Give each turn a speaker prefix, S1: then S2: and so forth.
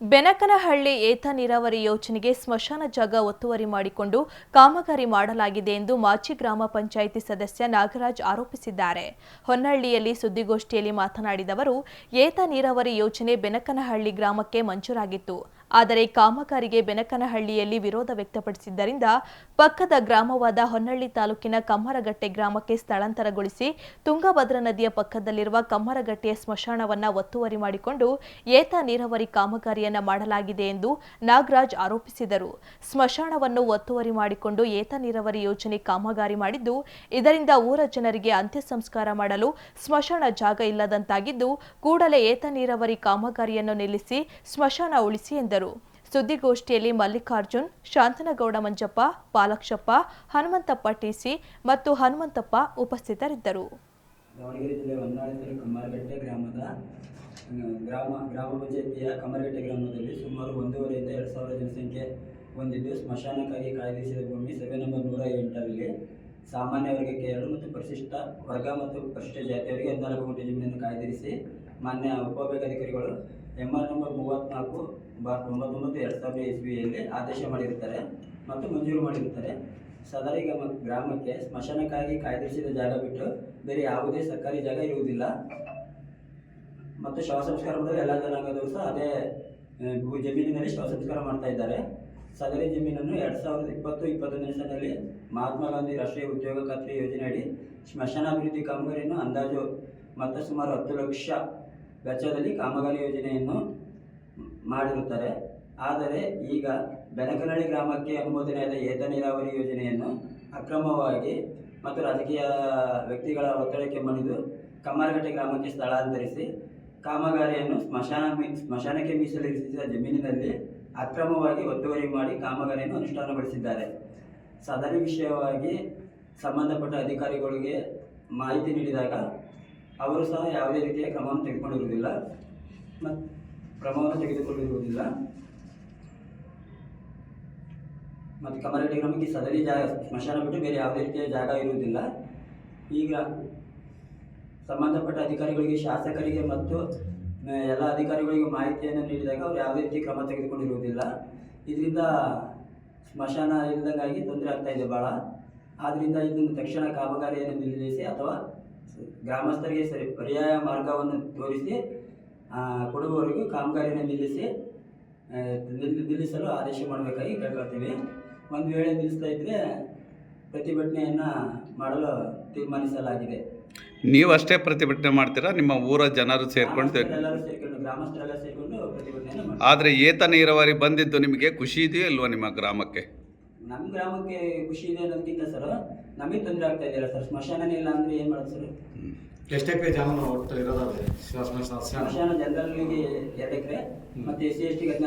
S1: ಬೆನಕನಹಳ್ಳಿ ಏತ ನೀರಾವರಿ ಯೋಜನೆಗೆ ಸ್ಮಶಾನ ಜಾಗ ಒತ್ತುವರಿ ಮಾಡಿಕೊಂಡು ಕಾಮಗಾರಿ ಮಾಡಲಾಗಿದೆ ಎಂದು ಮಾಜಿ ಗ್ರಾಮ ಪಂಚಾಯಿತಿ ಸದಸ್ಯ ನಾಗರಾಜ್ ಆರೋಪಿಸಿದ್ದಾರೆ. ಹೊನ್ನಳ್ಳಿಯಲ್ಲಿ ಸುದ್ದಿಗೋಷ್ಠಿಯಲ್ಲಿ ಮಾತನಾಡಿದ ಅವರು, ಏತ ನೀರಾವರಿ ಯೋಜನೆ ಬೆನಕನಹಳ್ಳಿ ಗ್ರಾಮಕ್ಕೆ ಮಂಜೂರಾಗಿತ್ತು. ಆದರೆ ಕಾಮಗಾರಿಗೆ ಬೆನಕನಹಳ್ಳಿಯಲ್ಲಿ ವಿರೋಧ ವ್ಯಕ್ತಪಡಿಸಿದ್ದರಿಂದ ಪಕ್ಕದ ಗ್ರಾಮವಾದ ಹೊನ್ನಳ್ಳಿ ತಾಲೂಕಿನ ಕಮ್ಮರಗಟ್ಟೆ ಗ್ರಾಮಕ್ಕೆ ಸ್ಥಳಾಂತರಗೊಳಿಸಿ ತುಂಗಭದ್ರಾ ನದಿಯ ಪಕ್ಕದಲ್ಲಿರುವ ಕಮ್ಮರಗಟ್ಟೆಯ ಸ್ಮಶಾನವನ್ನು ಒತ್ತುವರಿ ಮಾಡಿಕೊಂಡು ಏತ ನೀರಾವರಿ ಕಾಮಗಾರಿಯನ್ನು ಮಾಡಲಾಗಿದೆ ಎಂದು ನಾಗರಾಜ್ ಆರೋಪಿಸಿದರು. ಸ್ಮಶಾನವನ್ನು ಒತ್ತುವರಿ ಮಾಡಿಕೊಂಡು ಏತ ನೀರಾವರಿ ಯೋಜನೆ ಕಾಮಗಾರಿ ಮಾಡಿದ್ದು, ಇದರಿಂದ ಊರ ಜನರಿಗೆ ಅಂತ್ಯ ಸಂಸ್ಕಾರ ಮಾಡಲು ಸ್ಮಶಾನ ಜಾಗ ಇಲ್ಲದಂತಾಗಿದ್ದು, ಕೂಡಲೇ ಏತ ನೀರಾವರಿ ಕಾಮಗಾರಿಯನ್ನು ನಿಲ್ಲಿಸಿ ಸ್ಮಶಾನ ಉಳಿಸಿ ಎಂದರು. ಸುದ್ದಿಗೋಷ್ಠಿಯಲ್ಲಿ ಮಲ್ಲಿಕಾರ್ಜುನ್, ಶಾಂತನಗೌಡ ಮಂಜಪ್ಪ, ಪಾಲಕ್ಷಪ್ಪ, ಹನುಮಂತಪ್ಪ ಟಿಸಿ ಮತ್ತು ಹನುಮಂತಪ್ಪ ಉಪಸ್ಥಿತರಿದ್ದರು.
S2: ದಾವಣಗೆರೆ ಜಿಲ್ಲೆ ಹೊನ್ನಾಳಿ ಕಮ್ಮಾರಗಟ್ಟೆ ಗ್ರಾಮದ ಗ್ರಾಮ ಗ್ರಾಮ ಪಂಚಾಯತಿಯ ಕಮ್ಮರಗಟ್ಟೆ ಗ್ರಾಮದಲ್ಲಿ ಸುಮಾರು ಒಂದೂವರೆಯಿಂದ ಎರಡು ಸಾವಿರ ಜನಸಂಖ್ಯೆ ಹೊಂದಿದ್ದು, ಸ್ಮಶಾನಕ್ಕಾಗಿ ಕಾಯ್ದಿರಿಸಿದ ಭೂಮಿ ಸೆವೆನ್ ನಂಬರ್ ನೂರ ಎಂಟರಲ್ಲಿ ಸಾಮಾನ್ಯ ವರ್ಗಕ್ಕೆ ಎರಡು ಮತ್ತು ಪರಿಶಿಷ್ಟ ವರ್ಗ ಮತ್ತು ಪರಿಶಿಷ್ಟ ಜಾತಿಯವರಿಗೆ ಹದಿನಾಲ್ಕು ಗುಂಟೆ ಜಮೀನನ್ನು ಕಾಯ್ದಿರಿಸಿ ಮಾನ್ಯ ಉಪವಿಭಾಗಾಧಿಕಾರಿಗಳು ಎಂ ಆರ್ ನಂಬರ್ ಮೂವತ್ತ್ನಾಲ್ಕು ಬಾರ್ ತೊಂಬತ್ತೊಂಬತ್ತು ಎರಡು ಸಾವಿರದ ಇಸ್ವಿಯಲ್ಲಿ ಆದೇಶ ಮಾಡಿರುತ್ತಾರೆ ಮತ್ತು ಮಂಜೂರು ಮಾಡಿರುತ್ತಾರೆ ಸದರಿ ಗ್ರಾಮ ಗ್ರಾಮಕ್ಕೆ ಸ್ಮಶಾನಕ್ಕಾಗಿ ಕಾಯ್ದಿರಿಸಿದ ಜಾಗ ಬಿಟ್ಟು ಬೇರೆ ಯಾವುದೇ ಸರ್ಕಾರಿ ಜಾಗ ಇರುವುದಿಲ್ಲ. ಮತ್ತು ಶವ ಸಂಸ್ಕಾರ ಮಾಡಿದ್ರೆ ಎಲ್ಲ ಜನಾಂಗದವರು ಸಹ ಅದೇ ಜಮೀನಿನಲ್ಲಿ ಶವ ಸಂಸ್ಕಾರ ಮಾಡ್ತಾ ಇದ್ದಾರೆ. ಸದರಿ ಜಮೀನನ್ನು ಎರಡು ಸಾವಿರದ ಇಪ್ಪತ್ತು, ಇಪ್ಪತ್ತೊಂದನೇ ಸಾಲಿನಲ್ಲಿ ಮಹಾತ್ಮ ಗಾಂಧಿ ರಾಷ್ಟ್ರೀಯ ಉದ್ಯೋಗ ಖಾತ್ರಿ ಯೋಜನೆಯಡಿ ಸ್ಮಶಾನಾಭಿವೃದ್ಧಿ ಕಾಮಗಾರಿಯನ್ನು ಅಂದಾಜು ಮತ್ತು ಸುಮಾರು ಹತ್ತು ಲಕ್ಷ ವೆಚ್ಚದಲ್ಲಿ ಕಾಮಗಾರಿ ಯೋಜನೆಯನ್ನು ಮಾಡಿರುತ್ತಾರೆ. ಆದರೆ ಈಗ ಬೆನಕನಹಳ್ಳಿ ಗ್ರಾಮಕ್ಕೆ ಅನುಮೋದನೆಯಾದ ಏತ ನೀರಾವರಿ ಯೋಜನೆಯನ್ನು ಅಕ್ರಮವಾಗಿ ಮತ್ತು ರಾಜಕೀಯ ವ್ಯಕ್ತಿಗಳ ಒತ್ತಡಕ್ಕೆ ಮಣಿದು ಕಮ್ಮಾರಗಟ್ಟೆ ಗ್ರಾಮಕ್ಕೆ ಸ್ಥಳಾಂತರಿಸಿ ಕಾಮಗಾರಿಯನ್ನು ಸ್ಮಶಾನ ಸ್ಮಶಾನಕ್ಕೆ ಮೀಸಲಿರಿಸಿದ ಜಮೀನಿನಲ್ಲಿ ಅಕ್ರಮವಾಗಿ ಒತ್ತುವರಿ ಮಾಡಿ ಕಾಮಗಾರಿಯನ್ನು ಅನುಷ್ಠಾನಗೊಳಿಸಿದ್ದಾರೆ. ಸದರಿ ವಿಷಯವಾಗಿ ಸಂಬಂಧಪಟ್ಟ ಅಧಿಕಾರಿಗಳಿಗೆ ಮಾಹಿತಿ ನೀಡಿದಾಗ ಅವರು ಸಹ ಯಾವುದೇ ರೀತಿಯ ಕ್ರಮವನ್ನು ತೆಗೆದುಕೊಂಡಿರುವುದಿಲ್ಲ. ಮತ್ತು ಕ್ರಮವನ್ನು ತೆಗೆದುಕೊಂಡಿರುವುದಿಲ್ಲ. ಮತ್ತು ಕಮರಗಟ್ಟೆ ಗ್ರಾಮಕ್ಕೆ ಸದರಿ ಜಾಗ, ಸ್ಮಶಾನ ಬಿಟ್ಟು ಬೇರೆ ಯಾವುದೇ ರೀತಿಯ ಜಾಗ ಇರುವುದಿಲ್ಲ. ಈಗ ಸಂಬಂಧಪಟ್ಟ ಅಧಿಕಾರಿಗಳಿಗೆ, ಶಾಸಕರಿಗೆ ಮತ್ತು ಎಲ್ಲ ಅಧಿಕಾರಿಗಳಿಗೆ ಮಾಹಿತಿಯನ್ನು ನೀಡಿದಾಗ ಅವರು ಯಾವುದೇ ರೀತಿ ಕ್ರಮ ತೆಗೆದುಕೊಂಡಿರುವುದಿಲ್ಲ. ಇದರಿಂದ ಸ್ಮಶಾನ ಇಲ್ಲದಂಗಾಗಿ ತೊಂದರೆ ಆಗ್ತಾ ಇದೆ ಭಾಳ ಆದ್ದರಿಂದ ಇದನ್ನು ತಕ್ಷಣ ಕಾಮಗಾರಿಯನ್ನು ನಿಲ್ಲಿಸಿ ಅಥವಾ ಗ್ರಾಮಸ್ಥರಿಗೆ ಸರಿ ಪರ್ಯಾಯ ಮಾರ್ಗವನ್ನು ತೋರಿಸಿ ಆ, ಕೊಡುವವರೆಗೂ ಕಾಮಗಾರಿಯನ್ನು ನಿಲ್ಲಿಸಿ ನಿಲ್ಲಿಸಲು ಆದೇಶ ಮಾಡಬೇಕಾಗಿ ಕೇಳ್ಕೊಳ್ತೀವಿ. ಒಂದು ವೇಳೆ ನಿಲ್ಲಿಸ್ತಾ ಇದ್ದರೆ ಪ್ರತಿಭಟನೆಯನ್ನು ಮಾಡಲು ತೀರ್ಮಾನಿಸಲಾಗಿದೆ.
S3: ನೀವು ಅಷ್ಟೇ ಪ್ರತಿಭಟನೆ ಮಾಡ್ತೀರಾ? ನಿಮ್ಮ ಊರ ಜನರು ಸೇರ್ಕೊಂಡು
S2: ಎಲ್ಲರೂ ಸೇರ್ಕೊಂಡು ಗ್ರಾಮಸ್ಥರೆಲ್ಲ ಸೇರಿಕೊಂಡು ಪ್ರತಿಭಟನೆಯನ್ನು
S3: ಆದರೆ ಏತ ನೀರಾವರಿ ಬಂದಿದ್ದು ನಿಮಗೆ ಖುಷಿ ಇದೆಯೋ ಇಲ್ವೋ ನಿಮ್ಮ ಗ್ರಾಮಕ್ಕೆ?
S2: ನಮ್ಮ ಗ್ರಾಮಕ್ಕೆ ಖುಷಿ ಇದೆ ಅನ್ನೋದಕ್ಕಿಂತ ಸರ್ ನಮಗೆ ತೊಂದರೆ ಆಗ್ತಾ ಇದೆಯಲ್ಲ ಸರ್ ಸ್ಮಶಾನನೇ ಇಲ್ಲ ಅಂದ್ರೆ ಏನು ಮಾಡೋದು ಸರ್
S4: ಎಷ್ಟು ಎಕರೆ ಜಾಗ ಒಟ್ಟು ಇರೋದಾದ್ರೆ?
S2: ಸ್ಮಶಾನ. ಜನರಲ್ಗೆ ಎರಡು ಎಕರೆ ಮತ್ತೆ ಎಸ್ ಸಿ ಎಸ್ ಟಿಗೆ